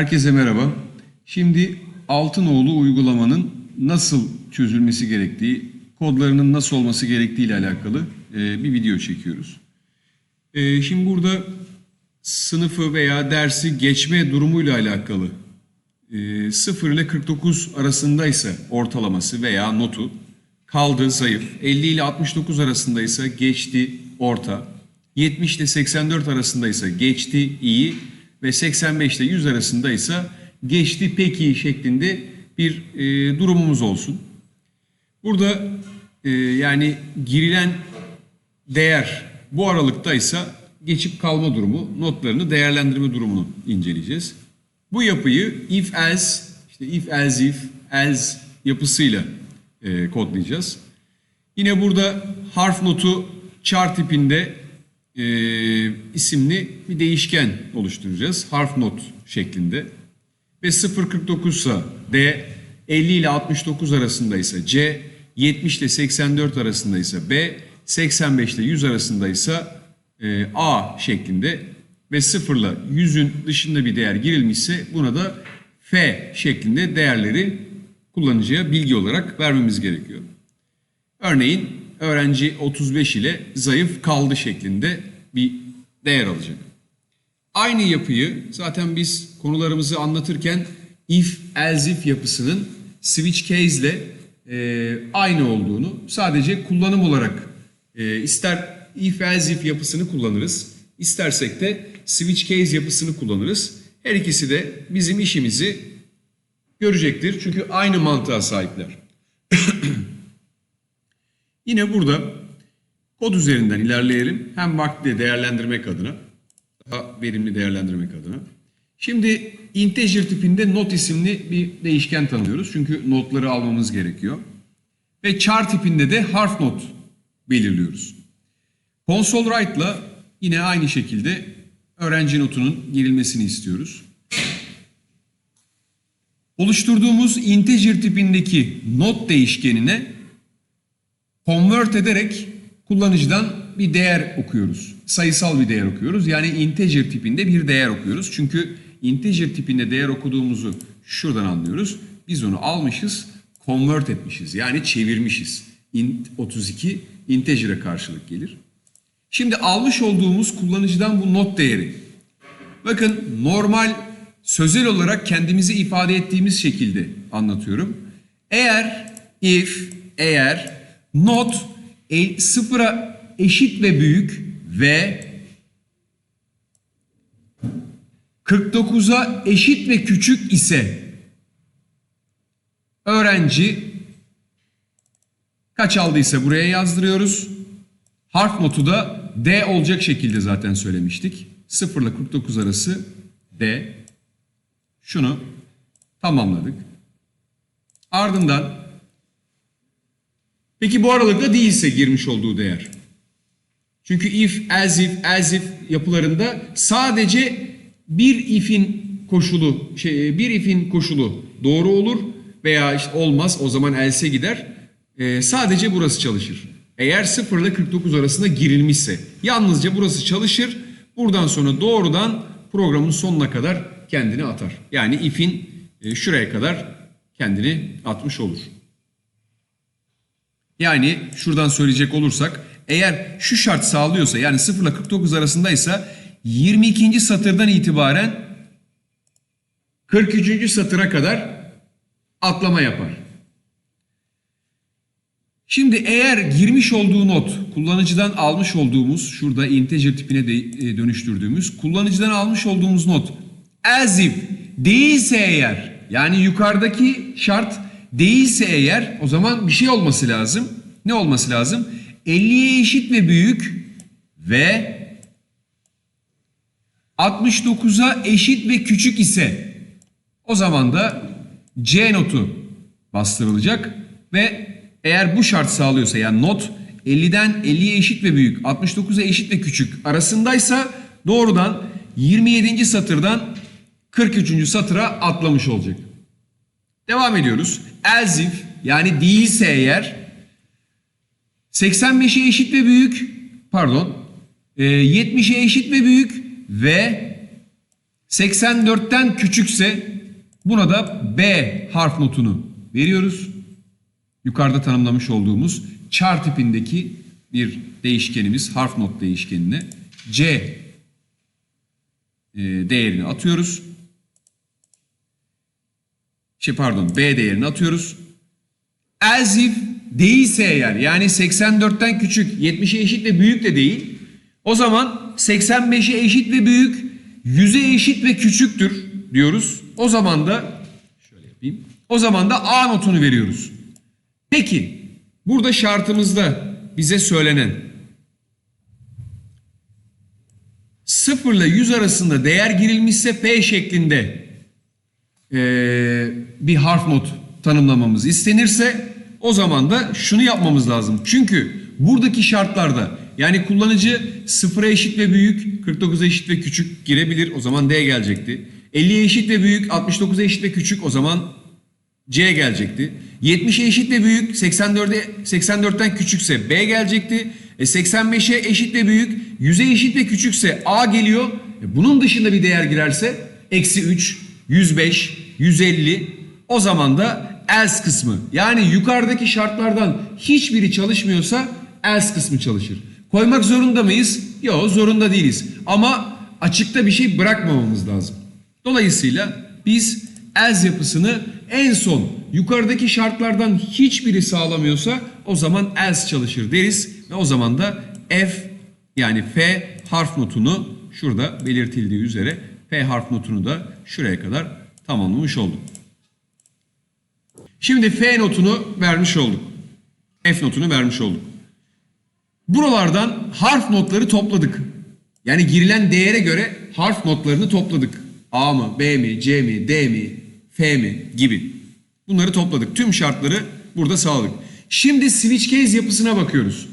Herkese merhaba. Şimdi Altınoğlu uygulamanın nasıl çözülmesi gerektiği, kodlarının nasıl olması gerektiği ile alakalı e, bir video çekiyoruz. E, şimdi burada sınıfı veya dersi geçme durumuyla alakalı e, 0 ile 49 arasındaysa ortalaması veya notu kaldı zayıf. 50 ile 69 arasındaysa geçti orta. 70 ile 84 arasındaysa geçti iyi ve 85 ile 100 arasındaysa geçti pek iyi şeklinde bir e, durumumuz olsun. Burada e, yani girilen değer bu aralıktaysa geçip kalma durumu, notlarını değerlendirme durumunu inceleyeceğiz. Bu yapıyı if else, işte if else if, else yapısıyla e, kodlayacağız. Yine burada harf notu char tipinde e, isimli bir değişken oluşturacağız. Harf not şeklinde. Ve 0.49 ise D, 50 ile 69 arasındaysa C, 70 ile 84 arasındaysa B, 85 ile 100 arasındaysa e, A şeklinde ve 0 ile 100'ün dışında bir değer girilmişse buna da F şeklinde değerleri kullanıcıya bilgi olarak vermemiz gerekiyor. Örneğin öğrenci 35 ile zayıf kaldı şeklinde bir değer alacak. Aynı yapıyı zaten biz konularımızı anlatırken if else if yapısının switch case ile e, aynı olduğunu sadece kullanım olarak e, ister if else if yapısını kullanırız istersek de switch case yapısını kullanırız. Her ikisi de bizim işimizi görecektir çünkü aynı mantığa sahipler. Yine burada kod üzerinden ilerleyelim. Hem vakti değerlendirmek adına, daha verimli değerlendirmek adına. Şimdi integer tipinde not isimli bir değişken tanıyoruz. Çünkü notları almamız gerekiyor. Ve char tipinde de harf not belirliyoruz. Console write'la yine aynı şekilde öğrenci notunun girilmesini istiyoruz. Oluşturduğumuz integer tipindeki not değişkenine convert ederek kullanıcıdan bir değer okuyoruz. Sayısal bir değer okuyoruz. Yani integer tipinde bir değer okuyoruz. Çünkü integer tipinde değer okuduğumuzu şuradan anlıyoruz. Biz onu almışız, convert etmişiz. Yani çevirmişiz. Int 32 integer'e karşılık gelir. Şimdi almış olduğumuz kullanıcıdan bu not değeri. Bakın normal sözel olarak kendimizi ifade ettiğimiz şekilde anlatıyorum. Eğer if eğer not e, sıfıra eşit ve büyük ve 49'a eşit ve küçük ise öğrenci kaç aldıysa buraya yazdırıyoruz. Harf notu da D olacak şekilde zaten söylemiştik. 0 ile 49 arası D. Şunu tamamladık. Ardından peki bu aralıkta değilse girmiş olduğu değer. Çünkü if, as if, as if yapılarında sadece bir if'in koşulu, şey, bir if'in koşulu doğru olur veya işte olmaz o zaman else'e gider. Ee, sadece burası çalışır. Eğer 0 ile 49 arasında girilmişse yalnızca burası çalışır. Buradan sonra doğrudan programın sonuna kadar kendini atar. Yani if'in e, şuraya kadar kendini atmış olur. Yani şuradan söyleyecek olursak eğer şu şart sağlıyorsa yani 0 ile 49 arasındaysa 22. satırdan itibaren 43. satıra kadar atlama yapar. Şimdi eğer girmiş olduğu not kullanıcıdan almış olduğumuz şurada integer tipine de, e, dönüştürdüğümüz kullanıcıdan almış olduğumuz not as if değilse eğer yani yukarıdaki şart değilse eğer o zaman bir şey olması lazım. Ne olması lazım? 50'ye eşit ve büyük ve 69'a eşit ve küçük ise o zaman da C notu bastırılacak ve eğer bu şart sağlıyorsa yani not 50'den 50'ye eşit ve büyük 69'a eşit ve küçük arasındaysa doğrudan 27. satırdan 43. satıra atlamış olacak. Devam ediyoruz. Else if yani değilse eğer 85'e eşit ve büyük pardon 70'e eşit ve büyük ve 84'ten küçükse buna da B harf notunu veriyoruz. Yukarıda tanımlamış olduğumuz char tipindeki bir değişkenimiz harf not değişkenine C e, değerini atıyoruz. Şey pardon B değerini atıyoruz. As if değilse eğer yani 84'ten küçük 70'e eşit ve büyük de değil. O zaman 85'e eşit ve büyük 100'e eşit ve küçüktür diyoruz. O zaman da şöyle yapayım. O zaman da A notunu veriyoruz. Peki burada şartımızda bize söylenen 0 ile 100 arasında değer girilmişse P şeklinde bir harf not tanımlamamız istenirse o zaman da şunu yapmamız lazım. Çünkü buradaki şartlarda yani kullanıcı 0'a eşit ve büyük, 49'a eşit ve küçük girebilir. O zaman D gelecekti. 50'ye eşit ve büyük, 69'a eşit ve küçük o zaman C gelecekti. 70'e eşit ve büyük, 84'e 84'ten küçükse B gelecekti. E 85'e eşit ve büyük, 100'e eşit ve küçükse A geliyor. E bunun dışında bir değer girerse eksi 3, 105, 150 o zaman da else kısmı yani yukarıdaki şartlardan hiçbiri çalışmıyorsa else kısmı çalışır. Koymak zorunda mıyız? Yok zorunda değiliz. Ama açıkta bir şey bırakmamamız lazım. Dolayısıyla biz else yapısını en son yukarıdaki şartlardan hiçbiri sağlamıyorsa o zaman else çalışır deriz ve o zaman da F yani F harf notunu şurada belirtildiği üzere F harf notunu da şuraya kadar tamamlamış olduk. Şimdi F notunu vermiş olduk. F notunu vermiş olduk. Buralardan harf notları topladık. Yani girilen değere göre harf notlarını topladık. A mı, B mi, C mi, D mi, F mi gibi. Bunları topladık. Tüm şartları burada sağladık. Şimdi switch case yapısına bakıyoruz.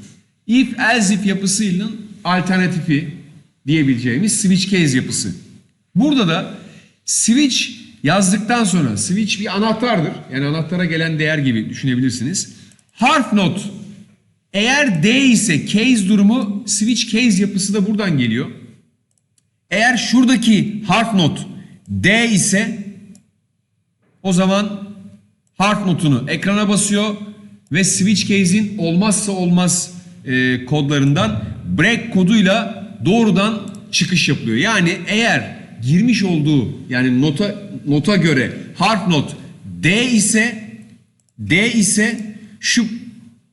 If else if yapısının alternatifi diyebileceğimiz switch case yapısı. Burada da switch yazdıktan sonra switch bir anahtardır. Yani anahtara gelen değer gibi düşünebilirsiniz. Harf not eğer D ise case durumu switch case yapısı da buradan geliyor. Eğer şuradaki harf not D ise o zaman harf notunu ekrana basıyor ve switch case'in olmazsa olmaz e, kodlarından break koduyla doğrudan çıkış yapılıyor. Yani eğer girmiş olduğu yani nota nota göre harf not D ise D ise şu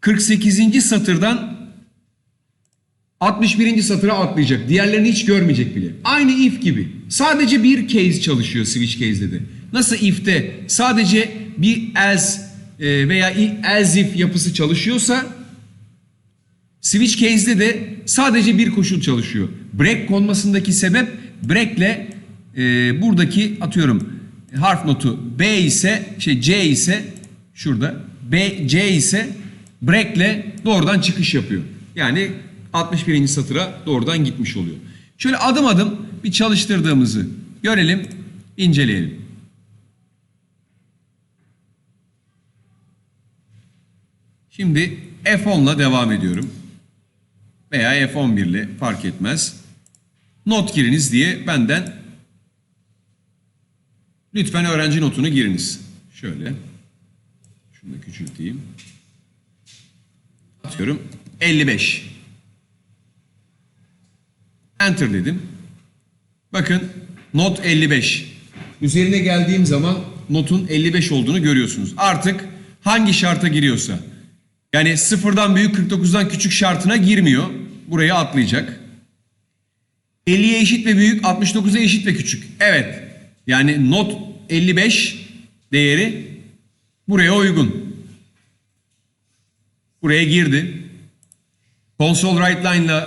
48. satırdan 61. satıra atlayacak. Diğerlerini hiç görmeyecek bile. Aynı if gibi. Sadece bir case çalışıyor switch case'de de. Nasıl if'te sadece bir else e, veya else if yapısı çalışıyorsa switch case'de de sadece bir koşul çalışıyor. Break konmasındaki sebep break'le e, buradaki atıyorum harf notu B ise şey C ise şurada B C ise break'le doğrudan çıkış yapıyor. Yani 61. satıra doğrudan gitmiş oluyor. Şöyle adım adım bir çalıştırdığımızı görelim, inceleyelim. Şimdi F10'la devam ediyorum. Veya F11 ile fark etmez. Not giriniz diye benden lütfen öğrenci notunu giriniz. Şöyle. Şunu da küçülteyim. Atıyorum 55. Enter dedim. Bakın not 55. Üzerine geldiğim zaman notun 55 olduğunu görüyorsunuz. Artık hangi şarta giriyorsa. Yani sıfırdan büyük 49'dan küçük şartına girmiyor. Buraya atlayacak. 50'ye eşit ve büyük 69'a eşit ve küçük. Evet. Yani not 55 değeri buraya uygun. Buraya girdi. Console write line ile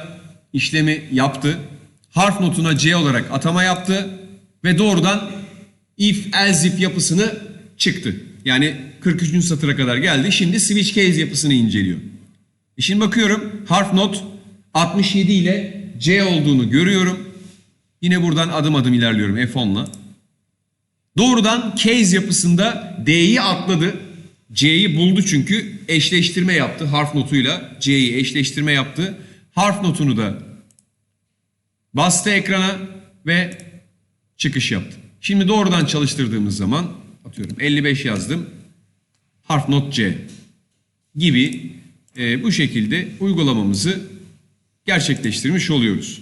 işlemi yaptı. Harf notuna C olarak atama yaptı ve doğrudan if else if yapısını çıktı. Yani 43. satıra kadar geldi. Şimdi switch case yapısını inceliyor. E şimdi bakıyorum harf not 67 ile C olduğunu görüyorum. Yine buradan adım adım ilerliyorum F10'la. Doğrudan case yapısında D'yi atladı. C'yi buldu çünkü eşleştirme yaptı harf notuyla C'yi eşleştirme yaptı. Harf notunu da bastı ekrana ve çıkış yaptı. Şimdi doğrudan çalıştırdığımız zaman atıyorum 55 yazdım. Harf not C gibi e, bu şekilde uygulamamızı gerçekleştirmiş oluyoruz.